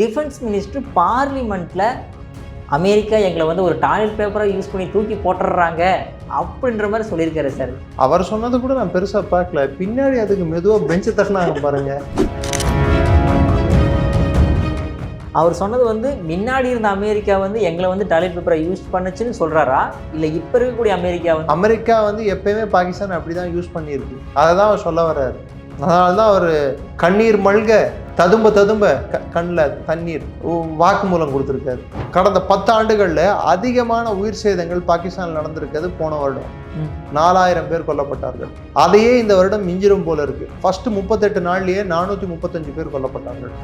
Defence minister பார்லிமெண்ட்டில் America எங்களை வந்து ஒரு டாய்லெட் பேப்பரை யூஸ் பண்ணி தூக்கி போட்டுடுறாங்க அப்படின்ற மாதிரி சொல்லியிருக்காரு சார் அவர் சொன்னது கூட நான் பெருசா பார்க்கல. பின்னாடி அதுக்கு மெதுவா பெஞ்சு தட்டினாங்க பாருங்க. அவர் சொன்னது வந்து முன்னாடி இருந்த அமெரிக்கா வந்து எங்களை வந்து டாய்லெட் பேப்பரை யூஸ் பண்ணுச்சுன்னு சொல்கிறாரா இல்லை இப்போ இருக்கக்கூடிய அமெரிக்கா வந்து அமெரிக்கா வந்து எப்பயுமே பாகிஸ்தான் அப்படிதான் யூஸ் பண்ணியிருக்கு. அதை தான் அவர் சொல்ல வர்றாரு. அதனால தான் அவர் கண்ணீர் மல்க ததும்ப ததும்ப க கண்ணில் தண்ணீர் வாக்குமூலம் கொடுத்துருக்காரு. கடந்த பத்து ஆண்டுகளில் அதிகமான உயிர் சேதங்கள் பாகிஸ்தானில் நடந்திருக்கிறது போன வருடம். நாலாயிரம் பேர் கொல்லப்பட்டார்கள். அதையே இந்த வருடம் மிஞ்சிரும் போல இருக்கு. ஃபர்ஸ்ட் முப்பத்தெட்டு நாள்லயே நானூற்றி முப்பத்தஞ்சு பேர் கொல்லப்பட்டார்கள்.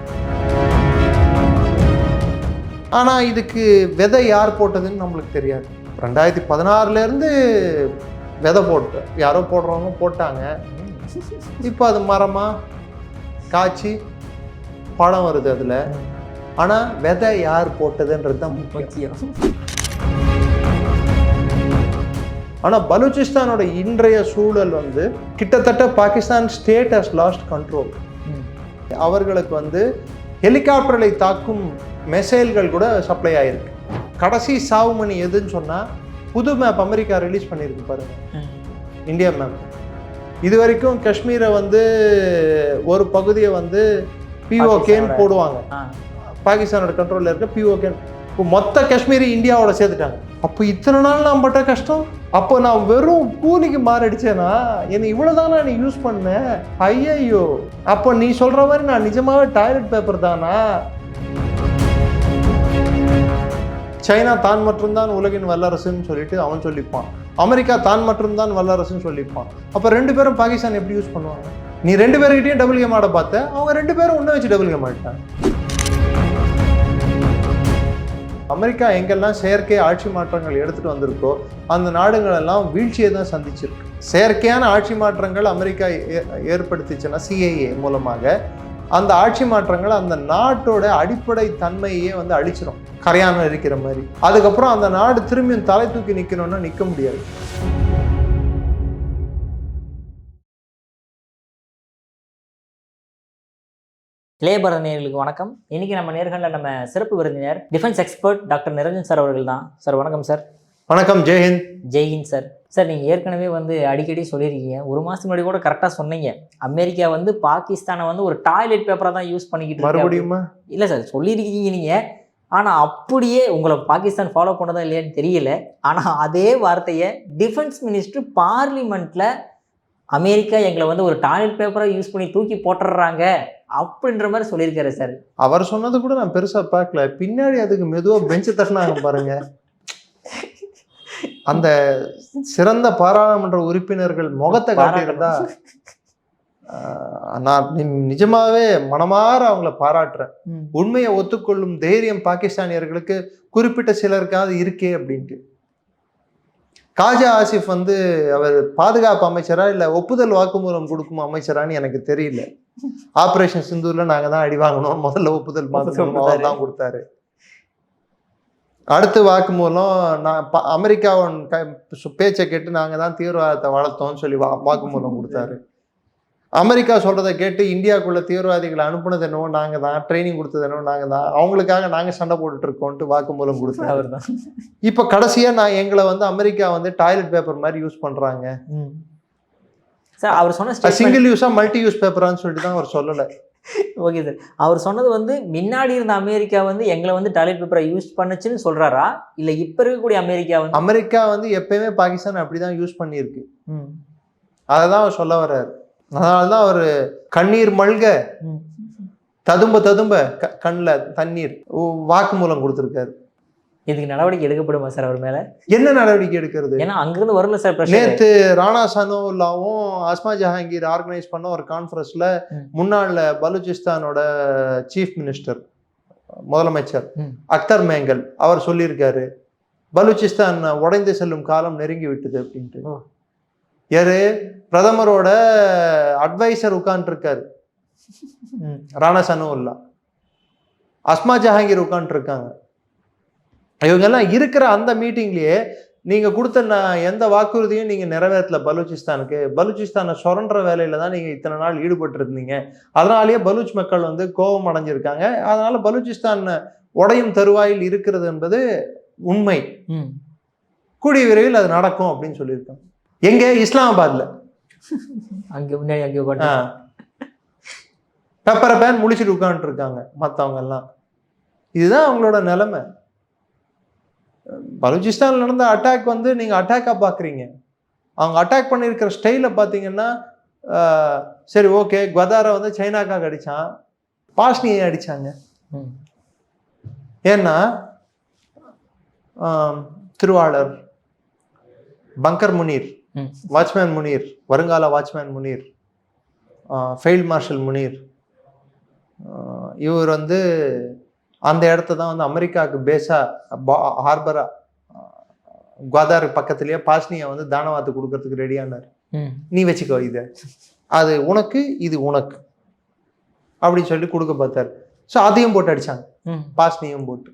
ஆனால் இதுக்கு விதை யார் போட்டதுன்னு நம்மளுக்கு தெரியாது. ரெண்டாயிரத்தி பதினாறுலேருந்து விதை போட்டு யாரோ போடுறவங்க போட்டாங்க. இப்போ அது மரமா? காய்ச்சி பழம் வருது அதில். ஆனால் விதை யார் போட்டதுன்றது தான் முக்கியம். ஆனால் பலூச்சிஸ்தானோட இன்றைய சூழல் வந்து கிட்டத்தட்ட Pakistan state has lost control. அவர்களுக்கு வந்து ஹெலிகாப்டர்களை தாக்கும் மெசைல்கள் கூட சப்ளை ஆயிருக்கு. கடைசி சாவுமணி எதுன்னு சொன்னால் புது மேப் அமெரிக்கா ரிலீஸ் பண்ணியிருக்கு பாருங்க. ம். இந்தியா மேப் இது வரைக்கும் காஷ்மீரை வந்து ஒரு பகுதியை வந்து பிஓகேன்னு போடுவாங்க. பாகிஸ்தானோட கண்ட்ரோலில் இருக்க பிஓகேன்னு இப்போ மொத்த காஷ்மீரி இந்தியாவோட சேர்த்துட்டாங்க. அப்போ இத்தனை நாள் நான் பட்ட கஷ்டம்? அப்போ நான் வெறும் கூலிக்கு மாரடிச்சேனா? என்னை இவ்வளோதானா நீ யூஸ் பண்ண? ஐயையோ. அப்போ நீ சொல்கிற மாதிரி நான் நிஜமாவே டாய்லெட் பேப்பர் தானா? சைனா தான் மட்டும்தான் உலகின் வல்லரசுன்னு சொல்லிட்டு அவன் சொல்லிப்பான். அமெரிக்கா தான் மட்டும்தான் வல்லரசுன்னு சொல்லிப்பான் அப்போ ரெண்டு பேரும் பாகிஸ்தான் எப்படி யூஸ் பண்ணுவாங்க? நீ ரெண்டு பேர்கிட்டையும் டபுள் கேம் ஆட பார்த்த அவங்க ரெண்டு பேரும் ஒன்றை வச்சு டபுள் கேம் ஆடிட்டாங்க. அமெரிக்கா எங்கெல்லாம் செயற்கை ஆட்சி மாற்றங்கள் எடுத்துகிட்டு வந்திருக்கோ அந்த நாடுகள் எல்லாம் வீழ்ச்சியை தான் சந்திச்சிருக்கு. செயற்கையான ஆட்சி மாற்றங்கள் அமெரிக்கா ஏ- ஏற்படுத்திச்சுன்னா சிஐஏ மூலமாக அந்த ஆட்சி மாற்றங்கள் அந்த நாட்டோட அடிப்படை தன்மையே வந்து அழிச்சிரும். கரையாமல் இருக்கிற மாதிரி. அதுக்கப்புறம் அந்த நாடு திரும்பியும் தலை தூக்கி நிற்கணும்னா நிற்க முடியாது. இளையபாரத நேயர்களுக்கு வணக்கம். இன்னைக்கு நம்ம நேர்காணல நம்ம சிறப்பு விருந்தினர் defence expert doctor Niranjan sir அவர்கள் தான். சார் வணக்கம் சார். வணக்கம் ஜெயஹிந்த் ஜெய்ஹிந்த் சார். சார் நீங்கள் ஏற்கனவே வந்து அடிக்கடி சொல்லியிருக்கீங்க. ஒரு மாதத்துக்கு முன்னாடி கூட கரெக்டாக சொன்னீங்க. அமெரிக்கா வந்து பாகிஸ்தானை வந்து ஒரு டாய்லெட் பேப்பராக தான் யூஸ் பண்ணிக்கிட்டு மறுபடியுமா. இல்லை சார் சொல்லியிருக்கீங்க நீங்கள் ஆனால் அப்படியே உங்களை பாகிஸ்தான் ஃபாலோ பண்ணதா இல்லையான்னு தெரியல. ஆனால் அதே வார்த்தையை டிஃபென்ஸ் மினிஸ்டர் பார்லிமெண்ட்டில் அமெரிக்கா எங்களை வந்து ஒரு டாய்லெட் பேப்பரை யூஸ் பண்ணி தூக்கி போட்டுடுறாங்க அப்படின்ற மாதிரி சொல்லியிருக்காரு சார். அவர் சொன்னது கூட நான் பெருசா பார்க்கல. பின்னாடி அதுக்கு மெதுவா பெஞ்சு தட்டினாங்க பாருங்க. அந்த சிறந்த பாராளுமன்ற உறுப்பினர்கள் முகத்தை காட்டியிருந்தா நான் நிஜமாவே மனமாற அவங்கள பாராட்டுறேன். உண்மையை ஒத்துக்கொள்ளும் தைரியம் பாகிஸ்தானியர்களுக்கு குறிப்பிட்ட சிலருக்காவது இருக்கே அப்படின்ட்டு. காஜா ஆசிஃப் வந்து அவர் பாதுகாப்பு அமைச்சரா இல்ல ஒப்புதல் வாக்குமூலம் கொடுக்கும் அமைச்சரான்னு எனக்கு தெரியல. ஆபரேஷன் சிந்தூர்ல நாங்க தான் அடி வாங்கினோம் முதல்ல ஒப்புதல். அவர் தான் கொடுத்தாரு. அடுத்து வாக்குமூலம் நான் ப- அமெரிக்காவின் பேச்சை கேட்டு நாங்க தான் தீவிரவாதத்தை வளர்த்தோம்னு சொல்லி வா வாக்குமூலம் கொடுத்தாரு. அமெரிக்கா சொல்றதை கேட்டு இந்தியாக்குள்ள தீவிரவாதிகளை அனுப்புனது என்னவோ நாங்க தான் ட்ரைனிங் கொடுத்தது என்னவோ நாங்க தான். அவங்களுக்காக நாங்க சண்டை போட்டுட்டு இருக்கோம்ட்டு வாக்குமூலம் கொடுத்தாரு. அவர் தான். இப்ப கடைசியா நான் எங்களை வந்து அமெரிக்கா வந்து டாய்லெட் பேப்பர் மாதிரி யூஸ் பண்றாங்க. சார் அவர் சொன்ன சிங்கிள் யூஸா மல்டி யூஸ் பேப்பரான்னு சொல்லிட்டு தான் அவர் சொல்லல. ஓகே சார் அவர் சொன்னது வந்து முன்னாடி இருந்த அமெரிக்கா வந்து எங்களை வந்து டாய்லெட் பேப்பரை யூஸ் பண்ணுச்சுன்னு சொல்றாரா? இல்ல இப்ப இருக்கக்கூடிய அமெரிக்கா வந்து? அமெரிக்கா வந்து எப்பயுமே பாகிஸ்தான் அப்படிதான் யூஸ் பண்ணியிருக்கு. அதை தான் அவர் சொல்ல வர்றாரு. அதனால தான் அவர் கண்ணீர் மல்க ததும்ப ததும்ப க கண்ணில் தண்ணீர் வாக்குமூலம் கொடுத்துருக்காரு. இதுக்கு நடவடிக்கை எடுக்கப்படுமா சார் அவர் மேல? என்ன நடவடிக்கை எடுக்கிறது? ஏன்னா அங்கிருந்து வரல சார் நேத்து ராணா சனோல்லாவும் அஸ்மா ஜஹாங்கீர் ஆர்கனைஸ் பண்ண ஒரு கான்ஃபரன்ஸ்ல. முன்னாள் பலூச்சிஸ்தானோட சீஃப் மினிஸ்டர் முதலமைச்சர். அக்தர் மேங்கல் அவர் சொல்லியிருக்காரு பலூச்சிஸ்தான் உடைந்து செல்லும் காலம் நெருங்கி விட்டது அப்படின்ட்டு. யாரு? பிரதமரோட அட்வைசர் உட்கார்ந்துருக்காரு. ராணா சனோல்லா அஸ்மா ஜஹாங்கீர் உட்காந்துருக்காங்க இவங்கெல்லாம் இருக்கிற அந்த மீட்டிங்லயே நீங்க கொடுத்த ந- எந்த வாக்குறுதியும் நீங்க நிறைவேற்றல பலூச்சிஸ்தானுக்கு. பலூச்சிஸ்தானை சுரண்டுற வேலையில தான் நீங்க இத்தனை நாள் ஈடுபட்டு இருந்தீங்க அதனாலேயே பலூச் மக்கள் வந்து கோபம் அடைஞ்சிருக்காங்க. அதனால பலூச்சிஸ்தான் உடையும் தருவாயில் இருக்கிறது என்பது உண்மை. ம். கூடிய விரைவில் அது நடக்கும் அப்படின்னு சொல்லியிருக்காங்க. எங்க? இஸ்லாமாபாத்ல. அங்கே முன்னாடி அங்கே பெப்பரை பேன் முழிச்சிட்டு உட்காந்துட்டு இருக்காங்க மற்றவங்க எல்லாம் இதுதான் அவங்களோட நிலைமை. பலூச்சிஸ்தான்ல நடந்த அட்டாக் வந்து நீங்க அட்டாக்கா பாக்குறீங்க அவங்க அட்டாக் பண்ணியிருக்கிற ஸ்டைல பார்த்தீங்கன்னா சரி ஓகே குவதாரை வந்து சைனாக்காக அடிச்சான். பாஷ்னியை அடிச்சாங்க. ம். ஏன்னா திருவாளர் பங்கர் முனீர் வாட்ச்மேன் முனீர் வருங்கால watchman Munir failed marshal Munir இவர் வந்து அந்த இடத்த தான் வந்து அமெரிக்காவுக்கு பேஸாக ஹார்பரா குவாதார் பக்கத்துலேயே பாஸ்னியை வந்து தானவாத்து கொடுக்கறதுக்கு ரெடியானார் ம். நீ வச்சுக்கோ இதை. அது உனக்கு இது உனக்கு. அப்படின்னு சொல்லி கொடுக்க பார்த்தார். ஸோ அதையும் போட்டு அடிச்சாங்க. ம். பாஸ்னியும் போட்டு.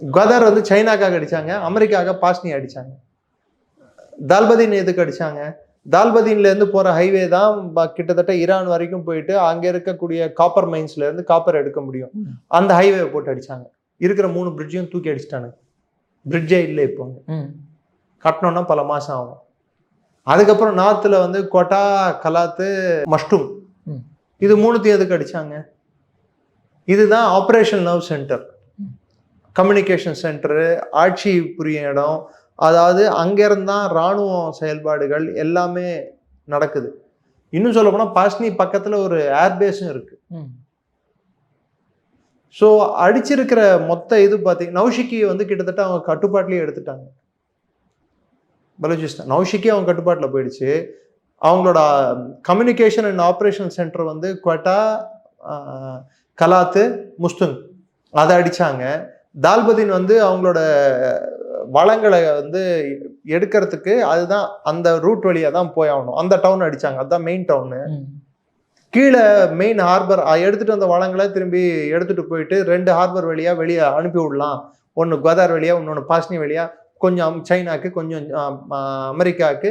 கதர் வந்து சைனாக்காக அடிச்சாங்க அமெரிக்காவுக்கு பாஸ்னி அடிச்சாங்க. தால்பதீன் எதுக்கு அடிச்சாங்க? தால்பதீன்ல இருந்து போற ஹைவே தான் கிட்டத்தட்ட ஈரான் வரைக்கும் போயிட்டு அங்க இருக்கக்கூடிய காப்பர் மைன்ஸ்ல இருந்து காப்பர் எடுக்க முடியும். அந்த ஹைவே போட்டு அடிச்சாங்க. இருக்கிற மூணு பிரிட்ஜையும் தூக்கி அடிச்சிட்டானுங்க. பிரிட்ஜே இல்லை இப்போ கட்டணும்னா பல மாசம் ஆகும். அதுக்கப்புறம் நார்த்தில் வந்து கொட்டா கலாத்து மஷ்டும். இது மூணுத்தையும் எதுக்கு அடிச்சாங்க? இதுதான் operation love centre communication centre ஆட்சி புரியும் இடம் அதாவது அங்கேருந்து தான் இராணுவம் செயல்பாடுகள் எல்லாமே நடக்குது. இன்னும் சொல்ல போனால் பாஸ்னி பக்கத்தில் ஒரு ஏர்பேஸும் இருக்கு. ம். ஸோ அடிச்சிருக்கிற மொத்த இது பார்த்தீங்க நௌஷிக்கி வந்து கிட்டத்தட்ட அவங்க கட்டுப்பாட்டிலேயே எடுத்துட்டாங்க. பலூச்சிஸ்தான் நௌஷிக்கி அவங்க கட்டுப்பாட்டில் போயிடுச்சு. அவங்களோட கம்யூனிகேஷன் அண்ட் ஆப்ரேஷன் சென்டர் வந்து குவட்டா கலாத்து முஸ்துங் அதை அடிச்சாங்க. தால்பதீன் வந்து அவங்களோட வளங்களை வந்து எடுக்கிறதுக்கு அதுதான் அந்த ரூட் வழியாக தான் போய் ஆகணும். அந்த டவுன் அடிச்சாங்க. அதுதான் மெயின் டவுனு கீழே மெயின் ஹார்பர் எடுத்துட்டு வந்த வளங்களை திரும்பி எடுத்துட்டு போயிட்டு ரெண்டு ஹார்பர் வழியா வெளியே அனுப்பி விடலாம். ஒன்று குவதார் வழியா இன்னொன்று பாஸ்னி வழியா. கொஞ்சம் சைனாக்கு கொஞ்சம் அமெரிக்காவுக்கு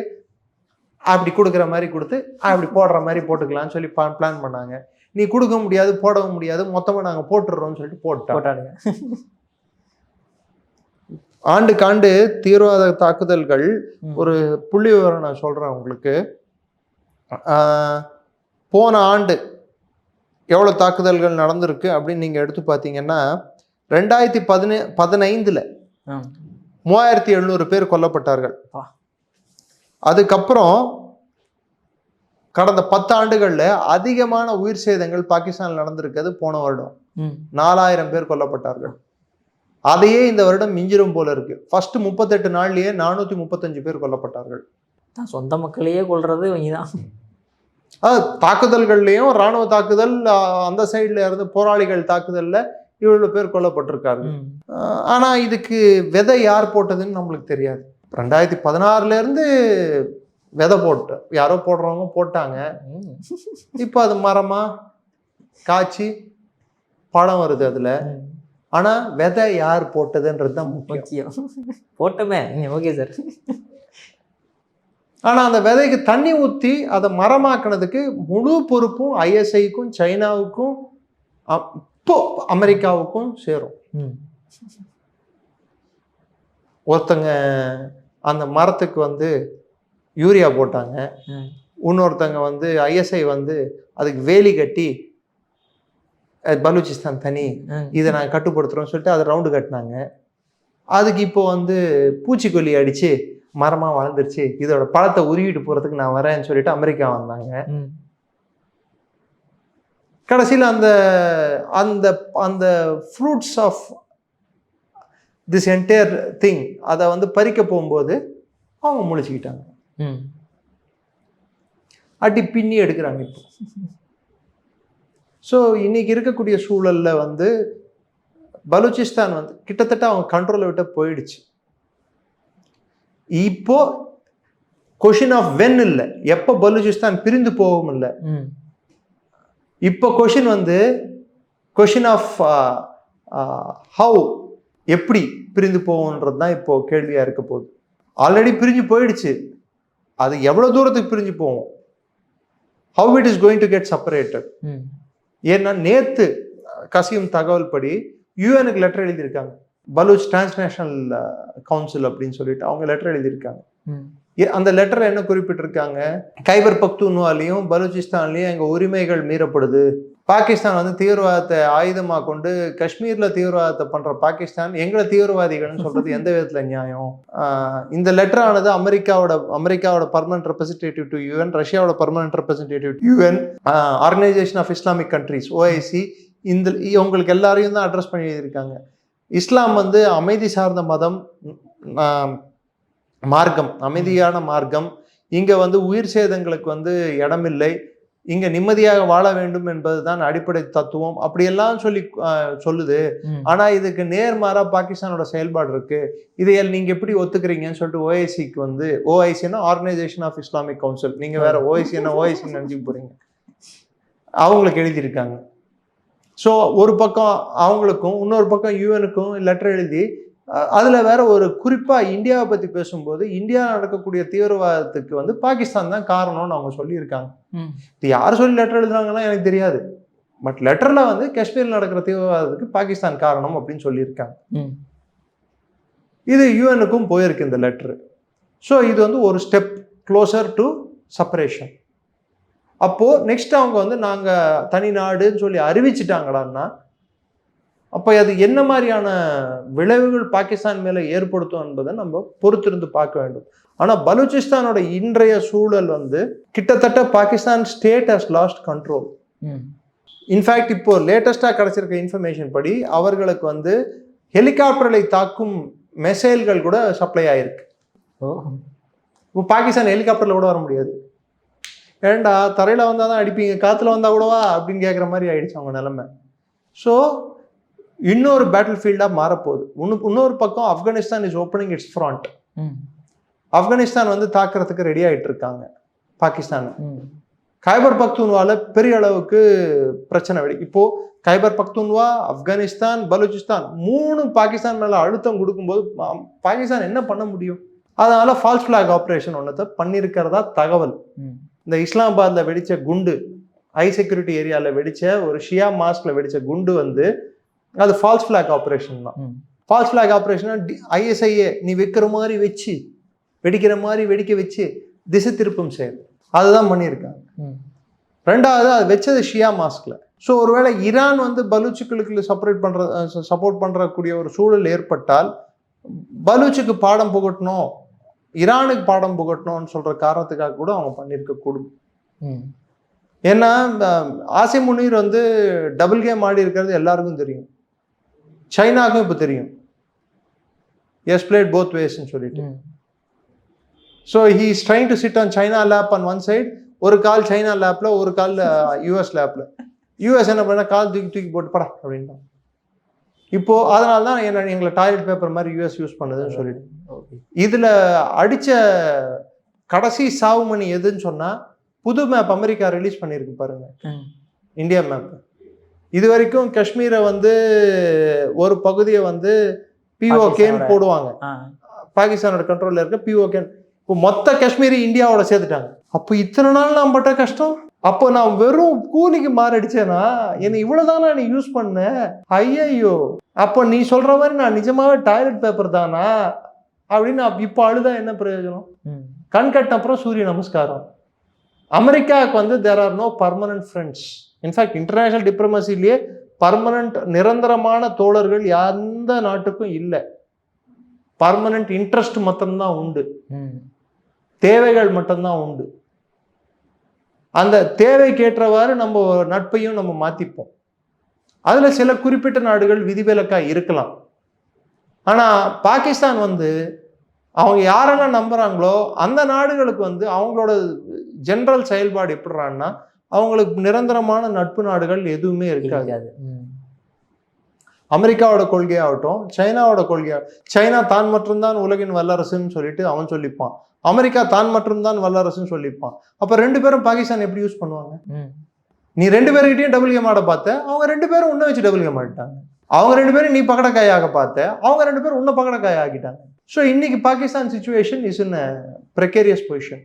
அப்படி கொடுக்குற மாதிரி கொடுத்து அப்படி போடுற மாதிரி போட்டுக்கலாம்னு சொல்லி பிளான் பண்ணாங்க. நீ கொடுக்க முடியாது போடவும் முடியாது. மொத்தமாக நாங்கள் போட்டுடுறோம்னு சொல்லிட்டு போட்டோம் போட்டாடுங்க ஆண்டுக்காண்டு தீவிரவாத தாக்குதல்கள். ஒரு புள்ளி விவரம் நான் சொல்கிறேன் உங்களுக்கு. போன ஆண்டு எவ்வளோ தாக்குதல்கள் நடந்திருக்கு அப்படின்னு நீங்கள் எடுத்து பார்த்தீங்கன்னா ரெண்டாயிரத்தி பதினே பதினைந்தில் மூவாயிரத்தி எழுநூறு பேர் கொல்லப்பட்டார்கள். அதுக்கப்புறம் கடந்த பத்து ஆண்டுகளில் அதிகமான உயிர் சேதங்கள் பாகிஸ்தானில் நடந்திருக்கிறது போன வருடம். நாலாயிரம் பேர் கொல்லப்பட்டார்கள். அதையே இந்த வருடம் மிஞ்சிரும் போல இருக்கு. ஃபர்ஸ்ட் முப்பத்தெட்டு நாள்லயே நானூத்தி முப்பத்தஞ்சு பேர் கொல்லப்பட்டார்கள். சொந்த மக்களையே கொள்றது இவங்க தான் அது தாக்குதல்கள்லயும் ராணுவ தாக்குதல் அந்த சைடுல இருந்து போராளிகள் தாக்குதல்ல இவ்வளவு பேர் கொல்லப்பட்டிருக்காங்க ம். ஆஹ், ஆனா இதுக்கு விதை யார் போட்டதுன்னு நம்மளுக்கு தெரியாது. ரெண்டாயிரத்தி பதினாறுல இருந்து விதை போட்டு யாரோ போடுறவங்க போட்டாங்க. இப்போ அது மரமா காய்ச்சி பழம் வருது அதுல. ம். ஆனா விதை யார் போட்டதுன்றது தான் முக்கியம். போட்டோமே. Okay sir. ஆனா அந்த விதைக்கு தண்ணி ஊத்தி அதை மரமாக்குனதுக்கு முழு பொறுப்பும் ஐஎஸ்ஐக்கும் சைனாவுக்கும் இப்போ அமெரிக்காவுக்கும் சேரும். ஒருத்தங்க அந்த மரத்துக்கு வந்து யூரியா போட்டாங்க. இன்னொருத்தங்க வந்து ஐஎஸ்ஐ வந்து அதுக்கு வேலி கட்டி பலூச்சிஸ்தான் தனி. இதை நான் கட்டுப்படுத்துறோம்னு சொல்லிட்டு அதை ரவுண்டு கட்டினாங்க. அதுக்கு இப்போ வந்து பூச்சிக்கொல்லி அடிச்சு மரமா வளர்ந்துருச்சு. இதோட பழத்தை உருவிட்டு போறதுக்கு நான் வரேன்னு சொல்லிட்டு அமெரிக்கா வந்தாங்க. கடைசியில் அந்த அந்த அந்த fruits of this entire thing அதை வந்து பறிக்க போகும்போது அவங்க முழிச்சுக்கிட்டாங்க. அடி பின்னி எடுக்கிறாங்க இப்போ. ஸோ இன்னைக்கு இருக்கக்கூடிய சூழல்ல வந்து பலூச்சிஸ்தான் வந்து கிட்டத்தட்ட அவங்க கண்ட்ரோலை விட்டு போயிடுச்சு. இப்போ கொஷின் ஆஃப் வென் இல்லை. எப்போ பலூச்சிஸ்தான் பிரிந்து போகும் இல்லை. இப்போ கொஷின் வந்து கொஷின் ஆஃப் ஹவு எப்படி பிரிந்து போகும்ன்றது தான் இப்போ கேள்வியா இருக்க போகுது. ஆல்ரெடி பிரிஞ்சு போயிடுச்சு. அது எவ்வளவு தூரத்துக்கு பிரிஞ்சு போகும்? How it is going to get separated ஏன்னா நேத்து கசியும் தகவல் படி யூஎனுக்கு லெட்டர் எழுதியிருக்காங்க. பலூச் டிரான்ஸ்நேஷனல் கவுன்சில் அப்படின்னு சொல்லிட்டு அவங்க லெட்டர் எழுதியிருக்காங்க. அந்த லெட்டர் என்ன குறிப்பிட்டிருக்காங்க? கைபர் பக்தூன்வாலையும் பலூச்சிஸ்தான்லயும் எங்க உரிமைகள் மீறப்படுது. பாகிஸ்தான் வந்து தீவிரவாதத்தை ஆயுதமாக கொண்டு காஷ்மீரில் தீவிரவாதத்தை பண்ணுற பாகிஸ்தான் எங்களை தீவிரவாதிகள்னு சொல்கிறது எந்த விதத்தில் நியாயம்? இந்த லெட்டர் ஆனது அமெரிக்காவோட அமெரிக்காவோட பர்மனன்ட் ரெப்ரஸன்டேட்டிவ் டு யூஎன் ரஷ்யாவோட permanent representative to UN organisation of Islamic countries OIC இந்த இவங்களுக்கு எல்லாரையும் தான் அட்ரஸ் பண்ணி எழுதியிருக்காங்க இஸ்லாம் வந்து அமைதி சார்ந்த மதம் மார்க்கம் அமைதியான மார்க்கம். இங்கே வந்து உயிர் சேதங்களுக்கு வந்து இடமில்லை. இங்க நிம்மதியாக வாழ வேண்டும் என்பதுதான் அடிப்படை தத்துவம். அப்படியெல்லாம் சொல்லி சொல்லுது. ம். ஆனா இதுக்கு நேர்மாறா பாகிஸ்தானோட செயல்பாடு இருக்கு. இதை நீங்க எப்படி ஒத்துக்கிறீங்கன்னு சொல்லிட்டு ஓஐசிக்கு வந்து ஓஐசின்னா ஆர்கனைசேஷன் ஆஃப் இஸ்லாமிக் கவுன்சில் நீங்க வேற ஓஐசி என்ன ஓஐசி நினைச்சுக்க போறீங்க. அவங்களுக்கு எழுதியிருக்காங்க. ஸோ ஒரு பக்கம் அவங்களுக்கும் இன்னொரு பக்கம் யூஎனுக்கும் லெட்டர் எழுதி அதுல வேற ஒரு குறிப்பா இந்தியாவை பத்தி பேசும்போது இந்தியா நடக்கக்கூடிய தீவிரவாதத்துக்கு வந்து பாகிஸ்தான் தான் காரணம்னு அவங்க சொல்லியிருக்காங்க. இது யார் சொல்லி லெட்டர் எழுதுறாங்கன்னா எனக்கு தெரியாது. பட் லெட்டர்ல வந்து காஷ்மீர்ல நடக்கிற தீவிரவாதத்துக்கு பாகிஸ்தான் காரணம் அப்படின்னு சொல்லியிருக்காங்க. இது யூஎனுக்கும் போயிருக்கு இந்த லெட்டர் ஸோ இது வந்து ஒரு ஸ்டெப் க்ளோசர் டு செப்பரேஷன் அப்போ நெக்ஸ்ட் அவங்க வந்து நாங்க தனி நாடுன்னு சொல்லி அறிவிச்சிட்டாங்களான்னா அப்போ அது என்ன மாதிரியான விளைவுகள் பாகிஸ்தான் மேல ஏற்படுத்தும் என்பதை நம்ம பொறுத்திருந்து பார்க்க வேண்டும். ஆனா பலூச்சிஸ்தானோட இன்றைய சூழல் வந்து கிட்டத்தட்ட Pakistan state has lost control in fact இப்போ லேட்டஸ்டாக கிடைச்சிருக்க இன்ஃபர்மேஷன் படி அவர்களுக்கு வந்து ஹெலிகாப்டர்களை தாக்கும் மெசைல்கள் கூட சப்ளை ஆயிருக்கு. ஓ. இப்போ பாகிஸ்தான் ஹெலிகாப்டர்ல கூட வர முடியாது. ஏண்டா தரையில வந்தால் தான் அடிப்பீங்க காத்துல வந்தா கூடவா அப்படின்னு கேட்குற மாதிரி ஆயிடுச்சு அவங்க நிலைமை. ஸோ இன்னொரு பேட்டில் ஃபீல்டாக மாறப்போகுது இன்னொரு பக்கம் Afghanistan is opening its front Afghanistan வந்து தாக்குறதுக்கு ரெடி ஆயிட்டு இருக்காங்க பாகிஸ்தானை கைபர் பக்தூன்வால பெரிய அளவுக்கு பிரச்சனை வெடி இப்போ கைபர் பக்தூன்வா ஆப்கானிஸ்தான் பலூச்சிஸ்தான் மூணு பாகிஸ்தான் மேல அழுத்தம் கொடுக்கும்போது பாகிஸ்தான் என்ன பண்ண முடியும்? அதனால ஃபால்ஸ் ஃபிளாக் ஆப்ரேஷன் ஒன்றத்தை பண்ணியிருக்கிறதா தகவல். இந்த இஸ்லாமாபாத்ல வெடிச்ச குண்டு ஹை செக்யூரிட்டி ஏரியால வெடிச்ச ஒரு ஷியா மாஸ்க்ல வெடிச்ச குண்டு வந்து அது ஃபால்ஸ் ஃபிளாக் ஆப்ரேஷன் தான். ஃபால்ஸ் ஃபிளாக் ஆப்ரேஷன் ஐஎஸ்ஐஏ நீ வைக்கிற மாதிரி வச்சு வெடிக்கிற மாதிரி வெடிக்க வச்சு திசை திருப்பும் செயல். அதுதான் பண்ணியிருக்காங்க. ரெண்டாவது அது வச்சது ஷியா மாஸ்க்ல. ஸோ ஒருவேளை ஈரான் வந்து பலூச்சுக்களுக்கு செப்பரேட் பண்ற சப்போர்ட் பண்றக்கூடிய ஒரு சூழல் ஏற்பட்டால் பலூச்சுக்கு பாடம் புகட்டணும் ஈரானுக்கு பாடம் புகட்டணும்னு சொல்ற காரணத்துக்காக கூட அவங்க பண்ணியிருக்க கூடும் ஏன்னா அஹ், ஆசி முனீர் வந்து டபுள் கேம் ஆடி இருக்கிறது எல்லாருக்கும் தெரியும். சைனாக்கும் இப்போ தெரியும். எஸ் பிளேட் போத் வேஸ்ன்னு சொல்லிட்டு. So he is trying to sit on China lap on one side ஒரு கால் சைனா லேப்ல ஒரு கால் யூஎஸ் லேப்ல யூஎஸ் என்ன பண்ண கால் தூக்கி தூக்கி போட்டு படா அப்படின்ட்டான். இப்போ அதனால தான் என்ன எங்களை டாய்லெட் பேப்பர் மாதிரி யூஎஸ் யூஸ் பண்ணுதுன்னு சொல்லிட்டு. இதுல அடிச்ச கடைசி சாவுமணி எதுன்னு சொன்னா புது மேப் அமெரிக்கா ரிலீஸ் பண்ணியிருக்கு பாருங்க. இந்தியா மேப் இது வரைக்கும் காஷ்மீரை வந்து ஒரு பகுதியை வந்து பிஓகேன்னு போடுவாங்க. பாகிஸ்தானோட கண்ட்ரோல்ல இருக்க பிஓகே இப்போ மொத்த காஷ்மீரி இந்தியாவோட சேர்த்துட்டாங்க. அப்போ இத்தனை நாள் நான் பட்ட கஷ்டம்? அப்போ நான் வெறும் கூலிக்கு மாரடிச்சேனா? என்னை இவ்வளவுதானா நீ யூஸ் பண்ண? ஐயையோ. அப்போ நீ சொல்ற மாதிரி நான் நிஜமாவே டாய்லெட் பேப்பர் தானா? அப்படின்னு அப்ப இப்போ அழுதா என்ன பிரயோஜனம்? கண் கட்டின அப்புறம் சூரிய நமஸ்காரம். அமெரிக்காவுக்கு வந்து there are no permanent friends in fact international டிப்ளமசிலேயே permanent நிரந்தரமான தோழர்கள் எந்த நாட்டுக்கும் இல்லை. பர்மனன்ட் இன்ட்ரெஸ்ட் மட்டும்தான் உண்டு. தேவைகள் மட்டும்தான் உண்டு. அந்த தேவைக்கேற்றவாறு நம்ம நட்பையும் நம்ம மாத்திப்போம். அதுல சில குறிப்பிட்ட நாடுகள் விதிவிலக்கா இருக்கலாம். ஆனா பாகிஸ்தான் வந்து அவங்க யாரெல்லாம் நம்புறாங்களோ அந்த நாடுகளுக்கு வந்து அவங்களோட ஜெனரல் செயல்பாடு எப்படிறான்னா அவங்களுக்கு நிரந்தரமான நட்பு நாடுகள் எதுவுமே இருக்காது. அமெரிக்காவோட கொள்கையாகட்டும் சைனாவோட கொள்கையா சைனா தான் மட்டும்தான் உலகின் வல்லரசுன்னு சொல்லிட்டு அவன் சொல்லிப்பான். அமெரிக்கா தான் மட்டும்தான் வல்லரசுன்னு சொல்லிப்பான். அப்ப ரெண்டு பேரும் பாகிஸ்தான் எப்படி யூஸ் பண்ணுவாங்க? நீ ரெண்டு பேர்கிட்டயும் டபுள் கேம் ஆட பார்த்த அவங்க ரெண்டு பேரும் உன்ன வச்சு டபுள் கேம் ஆடிட்டாங்க அவங்க ரெண்டு பேரும் நீ பகடக்காயாக பார்த்த அவங்க ரெண்டு பேரும் உன்னை பகடக்காய ஆக்கிட்டாங்க. ஸோ இன்னைக்கு Pakistan situation is in precarious position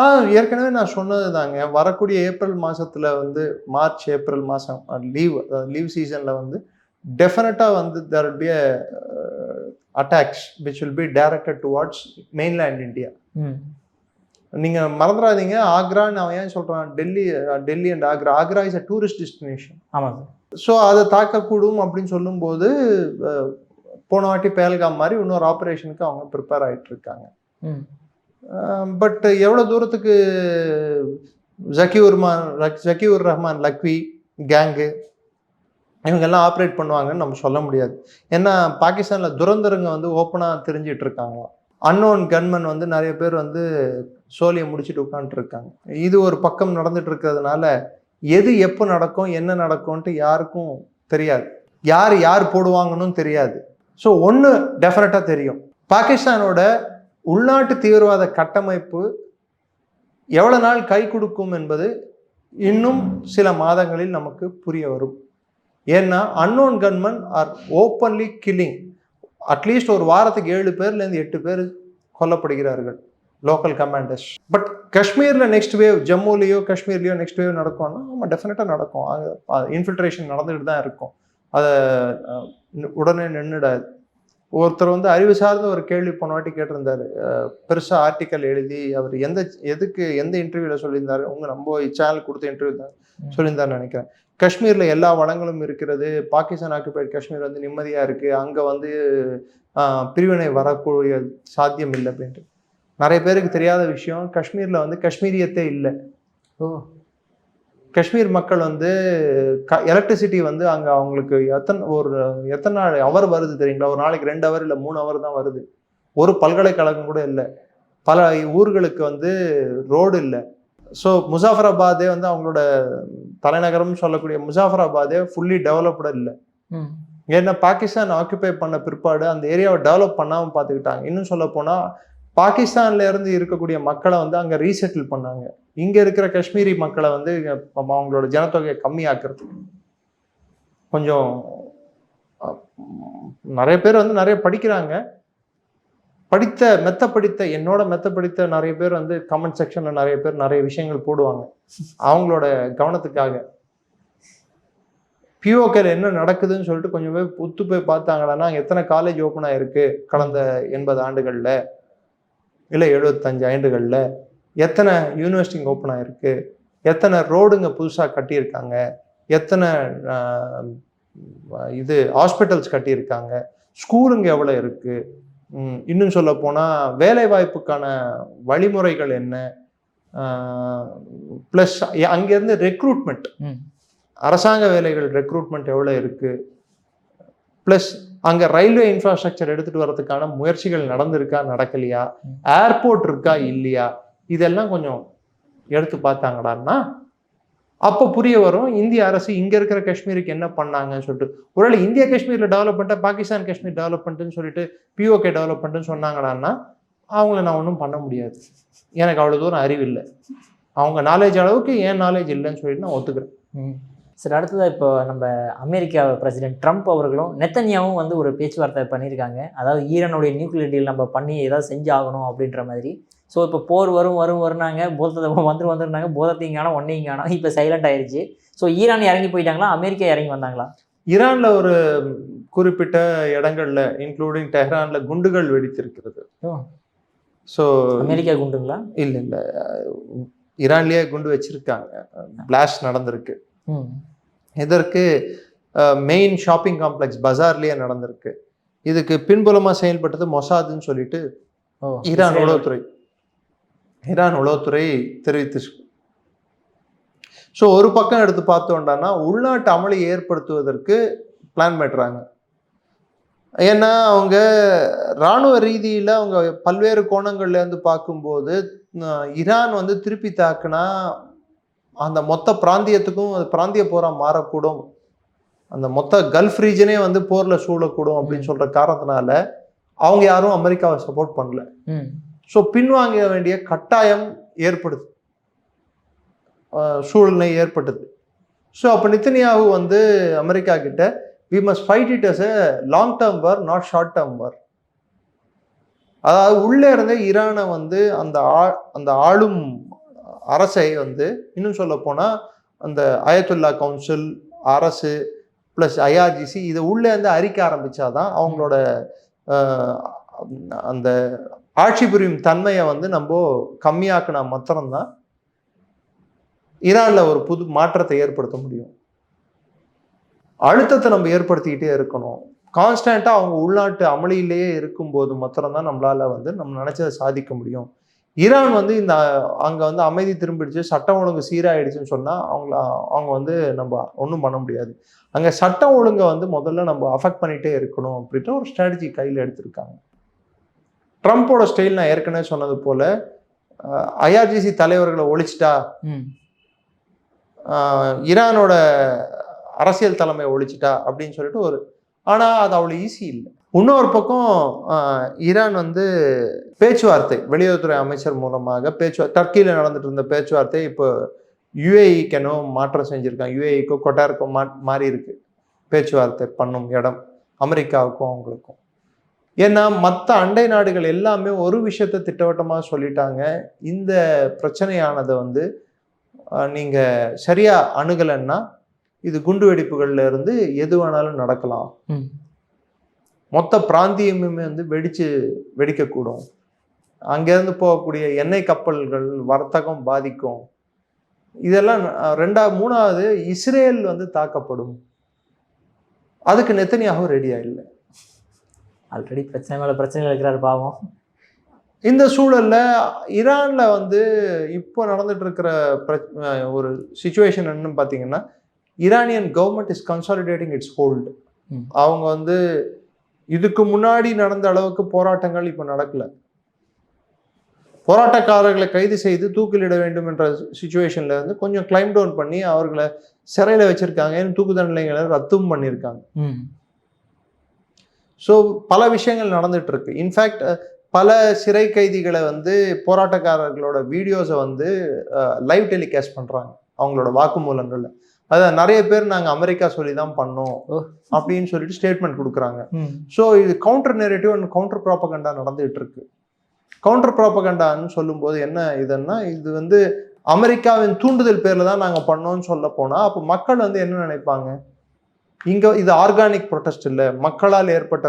ஆ ஏற்கனவே நான் சொன்னது தாங்க. வரக்கூடிய ஏப்ரல் மாசத்துல வந்து மார்ச் ஏப்ரல் மாதம் லீவ் லீவ் சீசனில் வந்து டெஃபினட்டாக வந்து there be attacks which will be directed towards mainland India நீங்கள் மறந்துடாதீங்க. ஆக்ரான்னு அவன் ஏன் சொல்கிறான் Delhi Delhi and Agra. Agra is a tourist destination ஆமாம் சார். ஸோ அதை தாக்கக்கூடும் அப்படின்னு சொல்லும்போது போன வாட்டி பேல்காம் மாதிரி இன்னொரு ஆப்ரேஷனுக்கு அவங்க ப்ரிப்பேர் ஆயிட்டு இருக்காங்க. பட் எவ்வளோ தூரத்துக்கு ஜக்கீர் ஜக்கி ஜக்கீர் ரஹ்மான் லக்வி கேங்கு இவங்கெல்லாம் ஆப்ரேட் பண்ணுவாங்கன்னு நம்ம சொல்ல முடியாது. ஏன்னா பாகிஸ்தானில் துரந்தரங்க வந்து ஓப்பனாக தெரிஞ்சிட்டு இருக்காங்களாம் அன்னோன் கன்மன் வந்து நிறைய பேர் வந்து சோழியை முடிச்சுட்டு உட்காந்துருக்காங்க இது ஒரு பக்கம் நடந்துட்டு இருக்கிறதுனால எது எப்போ நடக்கும் என்ன நடக்கும்ன்ட்டு யாருக்கும் தெரியாது. யார் யார் போடுவாங்கன்னு தெரியாது. ஸோ ஒன்று டெஃபினட்டாக தெரியும். பாகிஸ்தானோட உள்நாட்டு தீவிரவாத கட்டமைப்பு எவ்வளவு நாள் கை கொடுக்கும் என்பது இன்னும் சில மாதங்களில் நமக்கு புரிய வரும். ஏன்னா unknown gunmen are openly killing at least ஒரு வாரத்துக்கு ஏழு பேர்லேருந்து எட்டு பேர் கொல்லப்படுகிறார்கள் லோக்கல் கமாண்டர்ஸ் பட் காஷ்மீரில் நெக்ஸ்ட் வேவ் ஜம்முலேயோ காஷ்மீர்லேயோ நெக்ஸ்ட் வேவ் நடக்கும்னா நம்ம டெஃபினட்டாக நடக்கும். இன்ஃபில்ட்ரேஷன் நடந்துகிட்டு தான் இருக்கும். அதை உடனே நின்றுடாது ஒருத்தர் வந்து அறிவு சார்ந்த ஒரு கேள்வி போன வாட்டி கேட்டிருந்தாரு. அஹ், பெருசா ஆர்டிக்கல் எழுதி அவர் எந்த எதுக்கு எந்த இன்டர்வியூல சொல்லியிருந்தாரு? உங்க நம்ம சேனல் கொடுத்த இன்டர்வியூ தான் ம். சொல்லியிருந்தாருன்னு நினைக்கிறேன். காஷ்மீர்ல எல்லா வளங்களும் இருக்கிறது. பாகிஸ்தான் ஆக்குபைட் காஷ்மீர் வந்து நிம்மதியா இருக்கு. அங்க வந்து பிரிவினை வரக்கூடிய சாத்தியம் இல்லை அப்படின்ட்டு. நிறைய பேருக்கு தெரியாத விஷயம். காஷ்மீர்ல வந்து காஷ்மீரியத்தே இல்லை. ஓ. காஷ்மீர் மக்கள் வந்து எலக்ட்ரிசிட்டி வந்து அங்கே அவங்களுக்கு எத்தனை ஒரு எத்தனை நாள் அவர் வருது தெரியுங்களா? ஒரு நாளைக்கு ரெண்டு ஹவர் இல்லை மூணு ஹவர் தான் வருது. ஒரு பல்கலைக்கழகம் கூட இல்லை. பல ஊர்களுக்கு வந்து ரோடு இல்லை. ஸோ முசாஃபராபாதே வந்து அவங்களோட தலைநகரம்னு சொல்லக்கூடிய முசாஃபராபாதே ஃபுல்லி டெவலப்டு இல்லை. ஏன்னா பாகிஸ்தான் ஆக்குபை பண்ண பிற்பாடு அந்த ஏரியாவை டெவலப் பண்ணாமல் பார்த்துக்கிட்டாங்க இன்னும் சொல்ல போனால் பாகிஸ்தான்ல இருந்து இருக்கக்கூடிய மக்களை வந்து அங்கே ரீசெட்டில் பண்ணாங்க. இங்கே இருக்கிற காஷ்மீரி மக்களை வந்து அவங்களோட ஜனத்தொகையை கம்மியாக்குறது. கொஞ்சம் நிறைய பேர் வந்து நிறைய படிக்கிறாங்க. படித்த மெத்த படித்த என்னோட மெத்த படித்த நிறைய பேர் வந்து கமெண்ட் செக்ஷன்ல நிறைய பேர் நிறைய விஷயங்கள் போடுவாங்க. அவங்களோட கவனத்துக்காக. பிஓகேல என்ன நடக்குதுன்னு சொல்லிட்டு கொஞ்சம் பேர் புத்து போய் பார்த்தாங்களான்னா எத்தனை காலேஜ் ஓப்பன் ஆயிருக்கு கடந்த எண்பது ஆண்டுகளில்? இல்லை எழுபத்தஞ்சு ஆண்டுகளில் எத்தனை யூனிவர்சிட்டி ஓப்பன் ஆயிருக்கு? எத்தனை ரோடுங்க புதுசாக கட்டியிருக்காங்க? எத்தனை இது ஹாஸ்பிட்டல்ஸ் கட்டியிருக்காங்க? ஸ்கூலுங்க எவ்வளோ இருக்கு? ம், இன்னும் சொல்ல போனால் வேலை வாய்ப்புக்கான வழிமுறைகள் என்ன? ப்ளஸ் அங்கேருந்து ரெக்ரூட்மெண்ட் அரசாங்க வேலைகள் ரெக்ரூட்மெண்ட் எவ்வளோ இருக்கு? ப்ளஸ் அங்கே ரயில்வே இன்ஃப்ராஸ்ட்ரக்சர் எடுத்துகிட்டு வரதுக்கான முயற்சிகள் நடந்திருக்கா நடக்கலையா? ஏர்போர்ட் இருக்கா இல்லையா? இதெல்லாம் கொஞ்சம் எடுத்து பார்த்தாங்கடான்னா அப்போ புரிய வரும் இந்திய அரசு இங்கே இருக்கிற காஷ்மீருக்கு என்ன பண்ணாங்கன்னு சொல்லிட்டு. ஒருவேளை இந்திய காஷ்மீரில் டெவலப்மெண்ட்டா பாகிஸ்தான் காஷ்மீர் டெவலப்மெண்ட்னு சொல்லிட்டு பிஓகே டெவலப்மெண்ட்டுன்னு சொன்னாங்கடான்னா அவங்கள நான் ஒன்றும் பண்ண முடியாது. எனக்கு அவ்வளோ தூரம் அறிவு இல்லை. அவங்க நாலேஜ் அளவுக்கு ஏன் நாலேஜ் இல்லைன்னு சொல்லிட்டு நான் ஒத்துக்கிறேன். ம். சரி அடுத்ததாக இப்போ நம்ம அமெரிக்கா பிரசிடென்ட் ட்ரம்ப் அவர்களும் நெத்தன்யாவும் வந்து ஒரு பேச்சுவார்த்தை பண்ணியிருக்காங்க. அதாவது ஈரானுடைய நியூக்ளியர் டீல் நம்ம பண்ணி ஏதாவது செஞ்சாகணும் அப்படின்ற மாதிரி. ஸோ இப்போ போர் வரும் வரும் வருனாங்க போதத்தை வந்துரு வந்துருந்தாங்க போதத்தையும் காணோம் ஒன்றையும் காணோம் இப்போ சைலண்ட் ஆயிருச்சு. ஸோ ஈரான் இறங்கி போயிட்டாங்களா? அமெரிக்கா இறங்கி வந்தாங்களா? ஈரான்ல ஒரு குறிப்பிட்ட இடங்கள்ல இன்க்ளூடிங் டெஹ்ரான்ல குண்டுகள் வெடித்திருக்கிறது. So America குண்டுங்களா? இல்ல இல்ல. ஈரான்லயே குண்டு வச்சிருக்காங்க. பிளாஸ்ட் நடந்திருக்கு. இதற்கு மெயின் ஷாப்பிங் காம்ப்ளெக்ஸ் பஜார்லயே நடந்திருக்கு. இதுக்கு பின்புலமா செயல்பட்டது மொசாதுன்னு சொல்லிட்டு ஈரான். உளவுத்துறை. ஈரான் உளவுத்துறை தெரிவித்து ஸோ ஒரு பக்கம் எடுத்து பார்த்தோம்டான்னா உள்நாட்டு அமளி ஏற்படுத்துவதற்கு பிளான் பண்ணுறாங்க ஏன்னா அவங்க இராணுவ ரீதியில் அவங்க பல்வேறு கோணங்கள்ல இருந்து பார்க்கும்போது ஈரான் வந்து திருப்பி தாக்குனா அந்த மொத்த பிராந்தியத்துக்கும் அது பிராந்திய போரா மாறக்கூடும். அந்த மொத்த கல்ஃப் ரீஜனே வந்து போர்ல சூழக்கூடும் அப்படின்னு சொல்ற காரணத்தினால அவங்க யாரும் அமெரிக்காவை சப்போர்ட் பண்ணல. ஸோ பின்வாங்க வேண்டிய கட்டாயம் ஏற்படுது. சூழ்நிலை ஏற்பட்டது. ஸோ அப்போ நித்தனியாவு வந்து அமெரிக்கா கிட்ட we must fight it as a long term war not short term war அதாவது உள்ளே இருந்தே ஈரானை வந்து அந்த ஆ அந்த ஆளும் அரசை வந்து இன்னும் சொல்ல போனால் அந்த அயத்துல்லா கவுன்சில் அரசு ப்ளஸ் ஐஆர்ஜிசி இதை உள்ளே அரிக்க அறிக்க ஆரம்பிச்சாதான் அவங்களோட அந்த ஆட்சி புரியும் தன்மையை வந்து நம்ம கம்மியாக்குனா மாத்திரம்தான் ஈரானில் ஒரு புது மாற்றத்தை ஏற்படுத்த முடியும். அழுத்தத்தை நம்ம ஏற்படுத்திக்கிட்டே இருக்கணும். கான்ஸ்டண்ட்டாக அவங்க உள்நாட்டு அமளியிலேயே இருக்கும்போது மாத்திரம்தான் நம்மளால் வந்து நம்ம நினச்சதை சாதிக்க முடியும். ஈரான் வந்து இந்த அங்கே வந்து அமைதி திரும்பிடுச்சு சட்டம் ஒழுங்கு சீராயிடுச்சுன்னு சொன்னால் அவங்கள அவங்க வந்து நம்ம ஒன்றும் பண்ண முடியாது. அங்கே சட்டம் ஒழுங்கை வந்து முதல்ல நம்ம அஃபெக்ட் பண்ணிகிட்டே இருக்கணும் அப்படின்ற ஒரு ஸ்ட்ராட்டஜி கையில் எடுத்திருக்காங்க. ட்ரம்ப்போட ஸ்டைல் நான் ஏற்கனவே சொன்னது போல ஐஆர்ஜிசி தலைவர்களை ஒழிச்சிட்டா ஈரானோட அரசியல் தலைமை ஒழிச்சிட்டா அப்படின்னு சொல்லிட்டு ஒரு ஆனால் அது அவ்வளோ ஈஸி இல்லை. இன்னொரு பக்கம் ஈரான் வந்து பேச்சுவார்த்தை வெளியுறவுத்துறை அமைச்சர் மூலமாக பேச்சு டர்க்கியில் நடந்துட்டு இருந்த பேச்சுவார்த்தை இப்போ யுஏஇக்கெனோ மாற்றம் செஞ்சுருக்காங்க. யுஏஇக்கோ கொட்டாருக்கோ மா மாறி இருக்கு பேச்சுவார்த்தை பண்ணும் இடம் அமெரிக்காவுக்கும் அவங்களுக்கும். ஏன்னா மற்ற அண்டை நாடுகள் எல்லாமே ஒரு விஷயத்தை திட்டவட்டமாக சொல்லிட்டாங்க. இந்த பிரச்சனையானதை வந்து நீங்கள் சரியாக அணுகலைன்னா இது குண்டு வெடிப்புகள்ல இருந்து எது வேணாலும் நடக்கலாம். மொத்த பிராந்தியமுமே வந்து வெடிச்சு வெடிக்கக்கூடும். அங்கேருந்து போகக்கூடிய எண்ணெய் கப்பல்கள் வர்த்தகம் பாதிக்கும். இதெல்லாம் அஹ், ரெண்டா மூணாவது இஸ்ரேல் வந்து தாக்கப்படும். அதுக்கு நெத்தனியாகவும் ரெடியா இல்லை. ஆல்ரெடி பிரச்சனை மேலே பிரச்சனை இருக்கிறாரு பாவம். இந்த சூழல்ல ஈரான்ல வந்து இப்போ நடந்துட்டு இருக்கிற ஒரு சுச்சுவேஷன் என்னன்னு பார்த்தீங்கன்னா Iranian government is consolidating its hold. அவங்க வந்து இதுக்கு முன்னாடி நடந்த அளவுக்கு போராட்டங்கள் இப்போ நடக்கல. போராட்டக்காரர்களை கைது செய்து தூக்கிலிட வேண்டும் என்ற சுச்சுவேஷன்ல இருந்து கொஞ்சம் கிளைம் டவுன் பண்ணி அவர்களை சிறையில வச்சிருக்காங்க. தூக்கு தண்டனைகளை ரத்தும் பண்ணியிருக்காங்க ஸோ பல விஷயங்கள் நடந்துட்டு இருக்கு. இன்ஃபேக்ட் பல சிறை கைதிகளை வந்து போராட்டக்காரர்களோட வீடியோஸை வந்து லைவ் டெலிகாஸ்ட் பண்றாங்க. அவங்களோட வாக்குமூலங்கள்ல. அதான் நிறைய பேர் நாங்கள் அமெரிக்கா சொல்லி தான் பண்ணோம். அப்படின்னு சொல்லிட்டு ஸ்டேட்மெண்ட் கொடுக்குறாங்க. ஸோ இது counter narrative and counter propaganda நடந்துகிட்டு இருக்கு. கவுண்டர் ப்ராப்பகண்டான்னு சொல்லும்போது என்ன இதுன்னா இது வந்து அமெரிக்காவின் தூண்டுதல் பேர்ல தான் நாங்கள் பண்ணோம்னு சொல்ல போனா அப்போ மக்கள் வந்து என்ன நினைப்பாங்க? இங்க இது ஆர்கானிக் ப்ரொடெஸ்ட் இல்லை. மக்களால் ஏற்பட்ட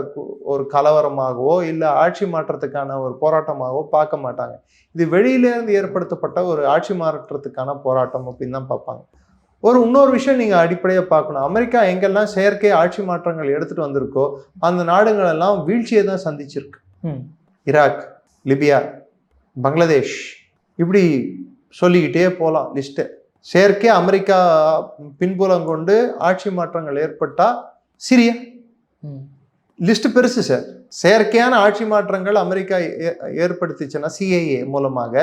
ஒரு கலவரமாகவோ இல்லை ஆட்சி மாற்றத்துக்கான ஒரு போராட்டமாகவோ பார்க்க மாட்டாங்க. இது வெளியிலேருந்து ஏற்படுத்தப்பட்ட ஒரு ஆட்சி மாற்றத்துக்கான போராட்டம் அப்படின்னு தான் பார்ப்பாங்க. ஒரு இன்னொரு விஷயம் நீங்க அடிப்படையாக பார்க்கணும். அமெரிக்கா எங்கெல்லாம் செயற்கை ஆட்சி மாற்றங்கள் எடுத்துட்டு வந்திருக்கோ அந்த நாடுகள் எல்லாம் வீழ்ச்சியை தான் சந்திச்சிருக்கு. ம். ஈராக் லிபியா பங்களாதேஷ் இப்படி சொல்லிக்கிட்டே போகலாம் லிஸ்ட்டு செயற்கை அமெரிக்கா பின்புலம் கொண்டு ஆட்சி மாற்றங்கள் ஏற்பட்டா சிரியா. ம். லிஸ்ட் பெருசு சார் செயற்கையான ஆட்சி மாற்றங்கள் அமெரிக்கா ஏ- ஏற்படுத்திச்சுன்னா சிஐஏ மூலமாக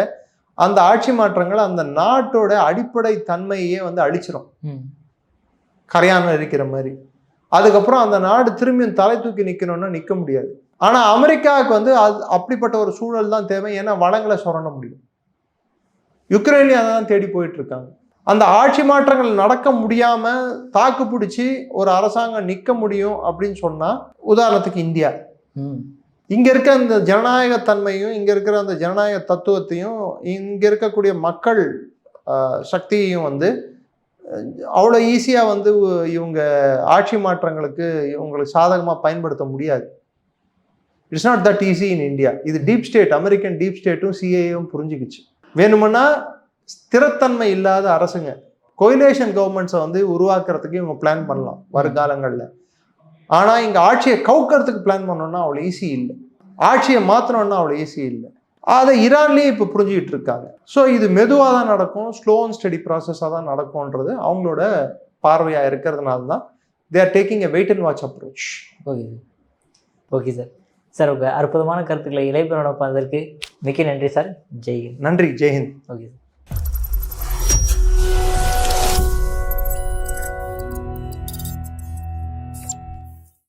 அந்த ஆட்சி மாற்றங்கள் அந்த நாட்டோட அடிப்படை தன்மையே வந்து அழிச்சிரும். கரையான் இருக்கிற மாதிரி. அதுக்கப்புறம் அந்த நாடு திரும்பியும் தலை தூக்கி நிற்கணும்னா நிற்க முடியாது. ஆனால் அமெரிக்காவுக்கு வந்து அது அப்படிப்பட்ட ஒரு சூழல் தான் தேவை. ஏன்னா வளங்களை சுரண்ட முடியும். யுக்ரைன்லேயும் அதை தான் தேடி போயிட்டு இருக்காங்க. அந்த ஆட்சி மாற்றங்கள் நடக்க முடியாம தாக்கு பிடிச்சி ஒரு அரசாங்கம் நிற்க முடியும் அப்படின்னு சொன்னா உதாரணத்துக்கு இந்தியா. இங்கே இருக்க அந்த ஜனநாயகத்தன்மையும் இங்கே இருக்கிற அந்த ஜனநாயக தத்துவத்தையும் இங்கே இருக்கக்கூடிய மக்கள் சக்தியையும் வந்து அவ்வளோ ஈஸியாக வந்து இவங்க ஆட்சி மாற்றங்களுக்கு இவங்களுக்கு சாதகமாக பயன்படுத்த முடியாது. It's not that easy in India இது டீப் ஸ்டேட் அமெரிக்கன் டீப் ஸ்டேட்டும் சிஏயும் புரிஞ்சுக்கிச்சு. வேணுமென்னா ஸ்திரத்தன்மை இல்லாத அரசுங்க. கோயிலேஷன் கவர்மெண்ட்ஸை வந்து உருவாக்குறதுக்கு இவங்க பிளான் பண்ணலாம் வருங்காலங்களில். ஆனால் இங்கே ஆட்சியை கவுக்கிறதுக்கு பிளான் பண்ணோம்னா அவ்வளோ ஈஸி இல்லை. ஆட்சியை மாற்றணும்னா அவ்வளோ ஈஸி இல்லை. அதை ஈரான்லேயே இப்போ புரிஞ்சுக்கிட்டு இருக்காங்க. ஸோ இது மெதுவாக தான் நடக்கும். ஸ்லோ அண்ட் ஸ்டடி ப்ராசஸாக தான் நடக்கும்ன்றது அவங்களோட பார்வையாக இருக்கிறதுனால தான் they are taking a wait and watch approach okay sir okay sir sir உங்கள் அற்புதமான கருத்துக்களை இளைப்பெறணும் பார்த்ததற்கு மிக்க நன்றி சார் ஜெய் ஹிந்த். நன்றி ஜெய்ஹிந்த் ஓகே சார்